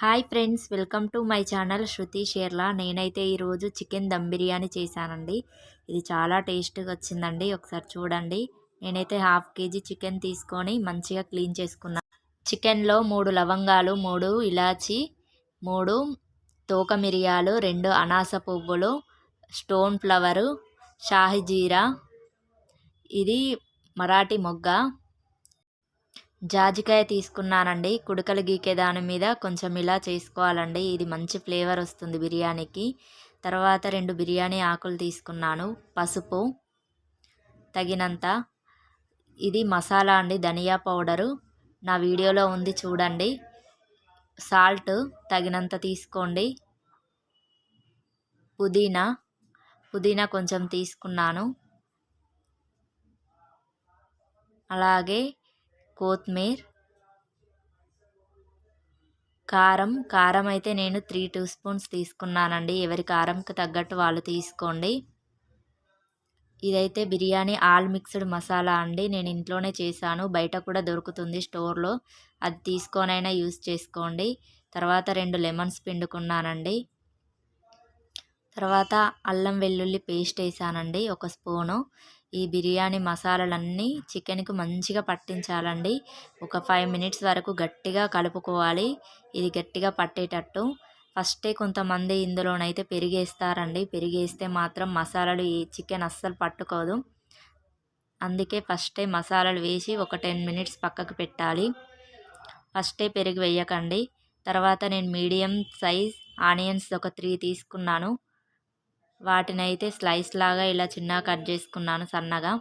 Hi friends welcome to my channel Shruti షేర్లా. నేనైతే ఈరోజు chicken dum biryani చేశానండి. ఇది చాలా టేస్ట్గా వచ్చిందండి ఒకసారి చూడండి. నేనైతే హాఫ్ కేజీ చికెన్ తీసుకొని మంచిగా క్లీన్ చేసుకున్నాను చికెన్లో మూడు లవంగాలు మూడు ఇలాచి మూడు తోక మిరియాలు రెండు అనాస పువ్వులు స్టోన్ ఫ్లవరు షాహి జీరా. ఇది మరాఠీ మొగ్గ. జాజికాయ తీసుకున్నానండి. కుడకలు గీకే దాని మీద కొంచెం ఇలా చేసుకోవాలండి. ఇది మంచి ఫ్లేవర్ వస్తుంది బిర్యానీకి. తర్వాత రెండు బిర్యానీ ఆకులు తీసుకున్నాను. పసుపు తగినంత. ఇది మసాలా అండి ధనియా పౌడరు. నా వీడియోలో ఉంది చూడండి. సాల్ట్ తగినంత తీసుకోండి. పుదీనా పుదీనా కొంచెం తీసుకున్నాను. అలాగే కొత్తిమీర కారం. కారం అయితే నేను త్రీ టూ స్పూన్స్ తీసుకున్నానండి. ఎవరి కారంకి తగ్గట్టు వాళ్ళు తీసుకోండి. ఇదైతే బిర్యానీ ఆల్ మిక్స్డ్ మసాలా అండి. నేను ఇంట్లోనే చేశాను. బయట కూడా దొరుకుతుంది స్టోర్లో. అది తీసుకొనైనా యూస్ చేసుకోండి. తర్వాత రెండు లెమన్స్ పిండుకున్నానండి. తర్వాత అల్లం వెల్లుల్లి పేస్ట్ వేసానండి ఒక స్పూను. ఈ బిర్యానీ మసాలాలన్నీ చికెన్కి మంచిగా పట్టించాలండి. ఒక ఫైవ్ మినిట్స్ వరకు గట్టిగా కలుపుకోవాలి. ఇది గట్టిగా పట్టేటట్టు. ఫస్టే కొంతమంది ఇందులోనైతే పెరిగేస్తారండి. పెరిగేస్తే మాత్రం మసాలాలు ఈ చికెన్ అస్సలు పట్టుకోదు. అందుకే ఫస్టే మసాలాలు వేసి ఒక టెన్ మినిట్స్ పక్కకు పెట్టాలి. ఫస్టే పెరుగు వేయకండి. తర్వాత నేను మీడియం సైజ్ ఆనియన్స్ ఒక త్రీ తీసుకున్నాను. వాటిని అయితే స్లైస్ లాగా ఇలా చిన్నగా కట్ చేసుకున్నాను సన్నగా.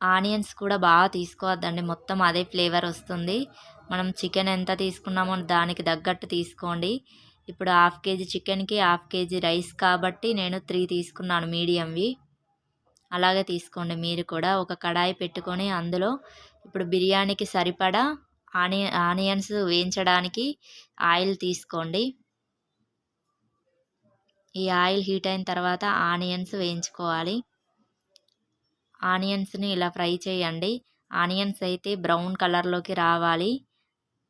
ఆనియన్స్ కూడా బాగా తీసుకోవద్దండి మొత్తం అదే ఫ్లేవర్ వస్తుంది. మనం చికెన్ ఎంత తీసుకున్నామో దానికి తగ్గట్టు తీసుకోండి. ఇప్పుడు హాఫ్ కేజీ చికెన్కి హాఫ్ కేజీ రైస్ కాబట్టి నేను త్రీ తీసుకున్నాను మీడియంవి. అలాగే తీసుకోండి మీరు కూడా ఒక కడాయి పెట్టుకొని అందులో ఇప్పుడు బిర్యానీకి సరిపడా ఆనియ ఆనియన్స్ వేయించడానికి ఆయిల్ తీసుకోండి. ఈ ఆయిల్ హీట్ అయిన తర్వాత ఆనియన్స్ వేయించుకోవాలి. ఆనియన్స్ని ఇలా ఫ్రై చేయండి. ఆనియన్స్ అయితే బ్రౌన్ కలర్లోకి రావాలి.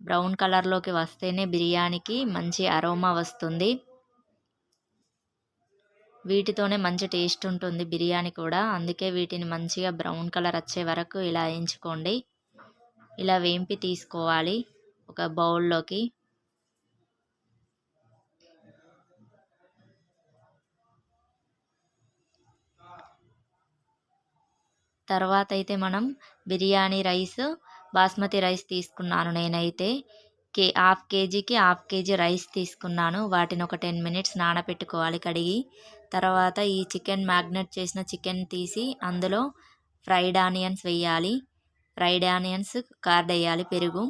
బ్రౌన్ కలర్లోకి వస్తేనే బిర్యానీకి మంచి అరోమా వస్తుంది. వీటితోనే మంచి టేస్ట్ ఉంటుంది బిర్యానీ కూడా. అందుకే వీటిని మంచిగా బ్రౌన్ కలర్ వచ్చే వరకు ఇలా వేయించుకోండి. ఇలా వేంపి తీసుకోవాలి ఒక బౌల్లోకి. తర్వాత అయితే మనం బిర్యానీ రైస్ బాస్మతి రైస్ తీసుకున్నాను నేనైతే. కే హాఫ్ కేజీకి హాఫ్ కేజీ రైస్ తీసుకున్నాను. వాటిని ఒక టెన్ మినిట్స్ నానబెట్టుకోవాలి కడిగి. తర్వాత ఈ చికెన్ మ్యాగ్నెట్ చేసిన చికెన్ తీసి అందులో ఫ్రైడ్ ఆనియన్స్ వేయాలి. ఫ్రైడ్ ఆనియన్స్ కార్డ్ వేయాలి పెరుగు.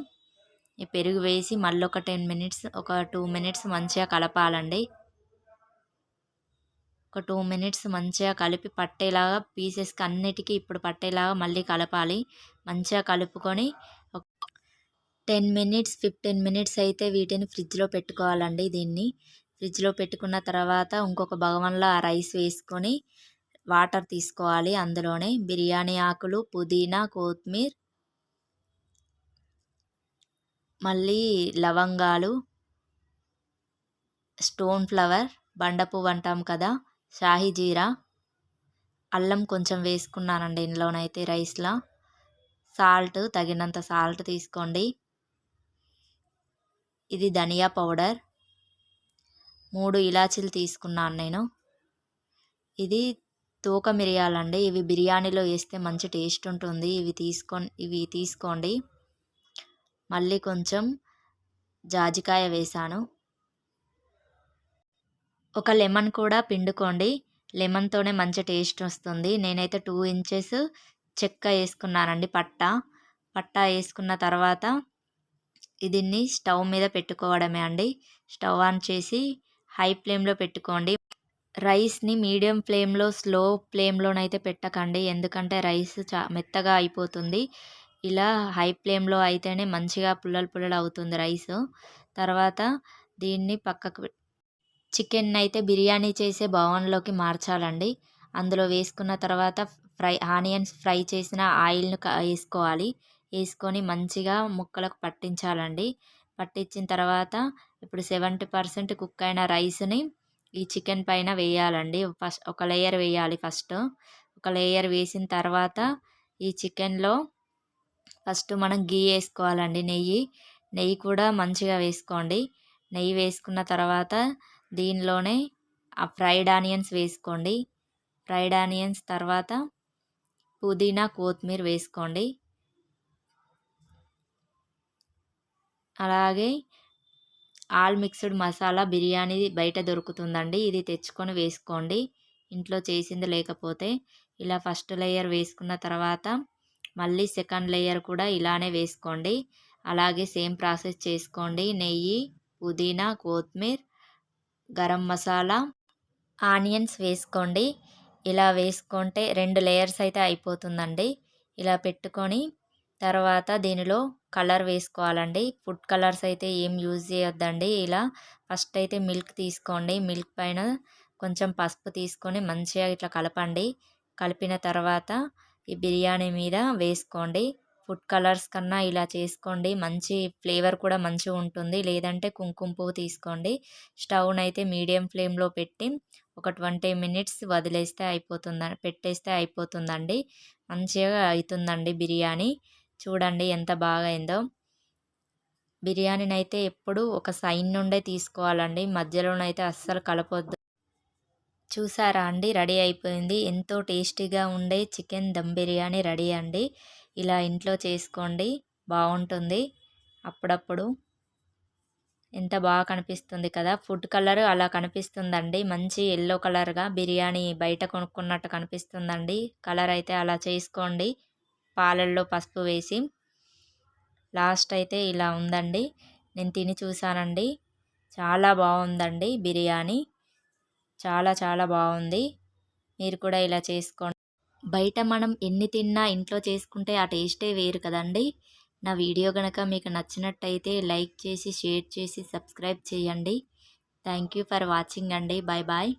ఈ పెరుగు వేసి మళ్ళీ ఒక టెన్ మినిట్స్ ఒక టూ మినిట్స్ మంచిగా కలపాలండి. ఒక టూ మినిట్స్ మంచిగా కలిపి పట్టేలాగా పీసెస్కి అన్నిటికీ ఇప్పుడు పట్టేలాగా మళ్ళీ కలపాలి. మంచిగా కలుపుకొని టెన్ మినిట్స్ ఫిఫ్టీన్ మినిట్స్ అయితే వీటిని ఫ్రిడ్జ్లో పెట్టుకోవాలండి దీన్ని. ఫ్రిడ్జ్లో పెట్టుకున్న తర్వాత ఇంకొక భగవన్లో ఆ రైస్ వేసుకొని వాటర్ తీసుకోవాలి అందులోనే. బిర్యానీ ఆకులు పుదీనా కొత్తిమీర్ మళ్ళీ లవంగాలు స్టోన్ ఫ్లవర్ బండ పువ్వు అంటాం కదా. షాహీ జీరా అల్లం కొంచెం వేసుకున్నానండి ఇందులోనైతే రైస్లో. సాల్ట్ తగినంత సాల్ట్ తీసుకోండి. ఇది ధనియా పౌడర్. మూడు ఇలాచీలు తీసుకున్నాను నేను. ఇది తూక మిరియాలండి. ఇవి బిర్యానీలో వేస్తే మంచి టేస్ట్ ఉంటుంది. ఇవి తీసుకో ఇవి తీసుకోండి. మళ్ళీ కొంచెం జాజికాయ వేసాను. ఒక లెమన్ కూడా పిండుకోండి. లెమన్తోనే మంచి టేస్ట్ వస్తుంది. నేనైతే టూ ఇంచెస్ చెక్క వేసుకున్నానండి పట్ట. పట్ట వేసుకున్న తర్వాత దీన్ని స్టవ్ మీద పెట్టుకోవడమే అండి. స్టవ్ ఆన్ చేసి హై ఫ్లేమ్లో పెట్టుకోండి. రైస్ని మీడియం ఫ్లేమ్లో స్లో ఫ్లేమ్లోనైతే పెట్టకండి. ఎందుకంటే రైస్ చా మెత్తగా అయిపోతుంది. ఇలా హై ఫ్లేమ్లో అయితేనే మంచిగా పుల్లలు పుల్లలు అవుతుంది రైస్. తర్వాత దీన్ని పక్కకు చికెన్ అయితే బిర్యానీ చేసే బౌన్లోకి మార్చాలండి. అందులో వేసుకున్న తర్వాత ఫ్రై ఆనియన్స్ ఫ్రై చేసిన ఆయిల్ను వేసుకోవాలి. వేసుకొని మంచిగా ముక్కలకు పట్టించాలండి. పట్టించిన తర్వాత ఇప్పుడు సెవెంటీ పర్సెంట్ కుక్ అయిన రైస్ని ఈ చికెన్ పైన వేయాలండి. ఫస్ట్ ఒక లేయర్ వేయాలి ఫస్ట్. ఒక లేయర్ వేసిన తర్వాత ఈ చికెన్లో ఫస్ట్ మనం గీ వేసుకోవాలండి నెయ్యి. నెయ్యి కూడా మంచిగా వేసుకోండి. నెయ్యి వేసుకున్న తర్వాత దీనిలోనే ఆ ఫ్రైడ్ ఆనియన్స్ వేసుకోండి. ఫ్రైడ్ ఆనియన్స్ తర్వాత పుదీనా కొత్తిమీర వేసుకోండి. అలాగే ఆల్ మిక్స్డ్ మసాలా బిర్యానీ బయట దొరుకుతుందండి. ఇది తెచ్చుకొని వేసుకోండి. ఇంట్లో చేసింది లేకపోతే ఇలా ఫస్ట్ లేయర్ వేసుకున్న తర్వాత మళ్ళీ సెకండ్ లేయర్ కూడా ఇలానే వేసుకోండి. అలాగే సేమ్ ప్రాసెస్ చేసుకోండి. నెయ్యి పుదీనా కొత్తిమీర గరం మసాలా ఆనియన్స్ వేసుకోండి. ఇలా వేసుకుంటే రెండు లేయర్స్ అయితే అయిపోతుందండి. ఇలా పెట్టుకొని తర్వాత దీనిలో కలర్ వేసుకోవాలండి. ఫుడ్ కలర్స్ అయితే ఏం యూజ్ చేయొద్దండి. ఇలా ఫస్ట్ అయితే మిల్క్ తీసుకోండి. మిల్క్ పైన కొంచెం పసుపు తీసుకొని మంచిగా ఇట్లా కలపండి. కలిపిన తర్వాత ఈ బిర్యానీ మీద వేసుకోండి. ఫుడ్ కలర్స్ కన్నా ఇలా చేసుకోండి. మంచి ఫ్లేవర్ కూడా మంచిగా ఉంటుంది. లేదంటే కుంకుమ పువ్వు తీసుకోండి. స్టవ్ని అయితే మీడియం ఫ్లేమ్లో పెట్టి ఒక ట్వంటీ మినిట్స్ వదిలేస్తే అయిపోతుంది పెట్టేస్తే అయిపోతుందండి. మంచిగా అవుతుందండి బిర్యానీ. చూడండి ఎంత బాగా అయిందో. బిర్యానీని అయితే ఎప్పుడు ఒక సైన్ నుండే తీసుకోవాలండి. మధ్యలోనైతే అస్సలు కలపొద్దు. చూసారా అండి? రెడీ అయిపోయింది. ఎంతో టేస్టీగా ఉండే చికెన్ దమ్ బిర్యానీ రెడీ అండి. ఇలా ఇంట్లో చేసుకోండి బాగుంటుంది అప్పుడప్పుడు ఎంత బాగా కనిపిస్తుంది కదా ఫుడ్ కలర్ అలా కనిపిస్తుందండి. మంచి ఎల్లో కలర్గా బిర్యానీ బయట కొనుక్కున్నట్టు కనిపిస్తుందండి. కలర్ అయితే అలా చేసుకోండి. పాలల్లో పసుపు వేసి. లాస్ట్ అయితే ఇలా ఉందండి. నేను తిని చూసానండి చాలా బాగుందండి బిర్యానీ. చాలా చాలా బాగుంది మీరు కూడా ఇలా చేసుకోండి. బయట మనం ఎన్ని తిన్నా ఇంట్లో చేసుకుంటే ఆ టేస్టే వేరు కదండి. నా వీడియో కనుక మీకు నచ్చినట్టయితే లైక్ చేసి షేర్ చేసి సబ్స్క్రైబ్ చేయండి. థ్యాంక్ యూ ఫర్ వాచింగ్ అండి. Bye bye